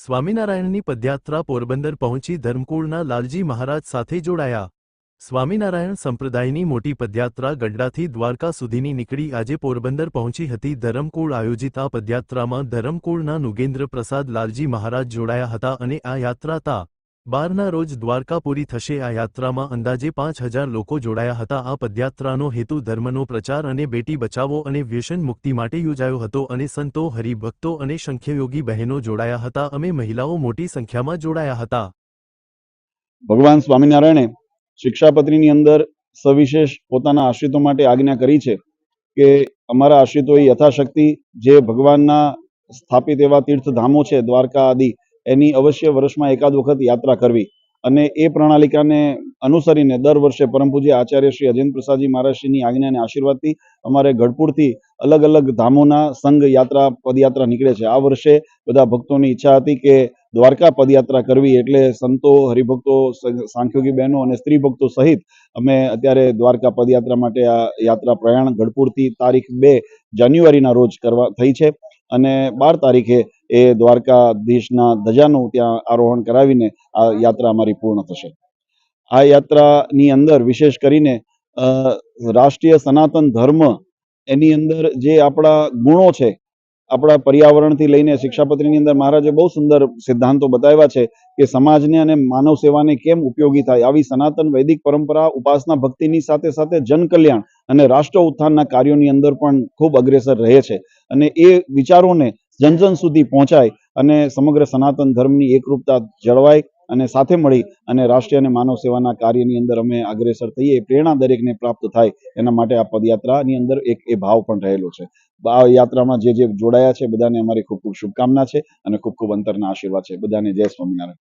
સ્વામિનારાયણની પદયાત્રા પોરબંદર પહોંચી ધર્મકુળના લાલજી મહારાજ સાથે જોડાયા. સ્વામિનારાયણ સંપ્રદાયની મોટી પદયાત્રા ગઢડાથી દ્વારકા સુધીની નીકળી આજે પોરબંદર પહોંચી હતી. ધરમકુળ આયોજિત આ પદયાત્રામાં ધરમકુળના નુગેન્દ્ર પ્રસાદ લાલજી મહારાજ જોડાયા હતા અને આ યાત્રા તા બારના રોજ દ્વારકાપુરી થશે આ યાત્રામાં અંદાજે પાંચ હજાર લોકો જોડાયા હતા. આ પદયાત્રાનો હેતુ ધર્મનો પ્રચાર અને બેટી બચાવો અને વ્યસન મુક્તિ માટે યોજાયો હતો અને સંતો, હરિભક્તો અને સંખ્યયોગી બહેનો જોડાયા હતા. અમે મહિલાઓ મોટી સંખ્યામાં જોડાયા હતા. ભગવાન સ્વામિનારાયણે શિક્ષાપત્રીની અંદર સવિશેષ પોતાના આશ્રિતો માટે આજ્ઞા કરી છે કે અમારા આશ્રિતોએ યથાશક્તિ જે ભગવાનના સ્થાપિત એવા તીર્થધામો છે, દ્વારકા આદિ એની અવશ્ય વર્ષમાં એકાદ વખત યાત્રા કરવી. અને એ પ્રણાલિકાને અનુસરીને દર વર્ષે પરમ પૂજ્ય આચાર્ય શ્રી અજેન્દ્ર પ્રસાદજી મહારાજશ્રીની આજ્ઞા અને આશીર્વાદથી અમારે ગઢપુરથી અલગ અલગ ધામોના સંઘ યાત્રા પદયાત્રા નીકળે છે. આ વર્ષે બધા ભક્તોની ઈચ્છા હતી કે દ્વારકા પદયાત્રા કરવી એટલે સંતો, હરિભક્તો સાંખ્યોગી બહેનો અને સ્ત્રી ભક્તો સહિત અમે અત્યારે દ્વારકા પદયાત્રા માટે આ યાત્રા પ્રયાણ ગઢપુરથી તારીખ બે જાન્યુઆરીના રોજ કરવા થઈ છે. અને બાર તારીખે એ દ્વારકાધીશના ધજાનું ત્યાં આરોહણ કરાવીને આ યાત્રા અમારી પૂર્ણ થશે. આ યાત્રાની અંદર વિશેષ કરીને રાષ્ટ્રીય સનાતન ધર્મ એની અંદર જે આપણા ગુણો છે આપણા પર્યાવરણથી લઈને શિક્ષાપત્રીની અંદર મહારાજે બહુ સુંદર સિદ્ધાંતો બતાવ્યા છે કે સમાજને અને માનવ સેવાને કેમ ઉપયોગી થાય. આવી સનાતન વૈદિક પરંપરા, ઉપાસના, ભક્તિની સાથે સાથે જનકલ્યાણ અને રાષ્ટ્ર ઉત્થાનના કાર્યોની અંદર પણ ખૂબ અગ્રેસર રહે છે. અને એ વિચારોને જન જન સુધી પહોંચાય અને સમગ્ર સનાતન ધર્મની એકરૂપતા જળવાય. અને સાથે મળી અને રાષ્ટ્રીય અને માનવ સેવાના કાર્યની અંદર અમે અગ્રેસર થઈએ, એ પ્રેરણા દરેકને પ્રાપ્ત થાય, એના માટે આ પદયાત્રાની અંદર એક એ ભાવ પણ રહેલો છે. આ યાત્રામાં જે જે જોડાયા છે, બધાને અમારી ખૂબ ખૂબ શુભકામના છે અને ખૂબ ખૂબ અંતરના આશીર્વાદ છે. બધાને જય સ્વામિનારાયણ.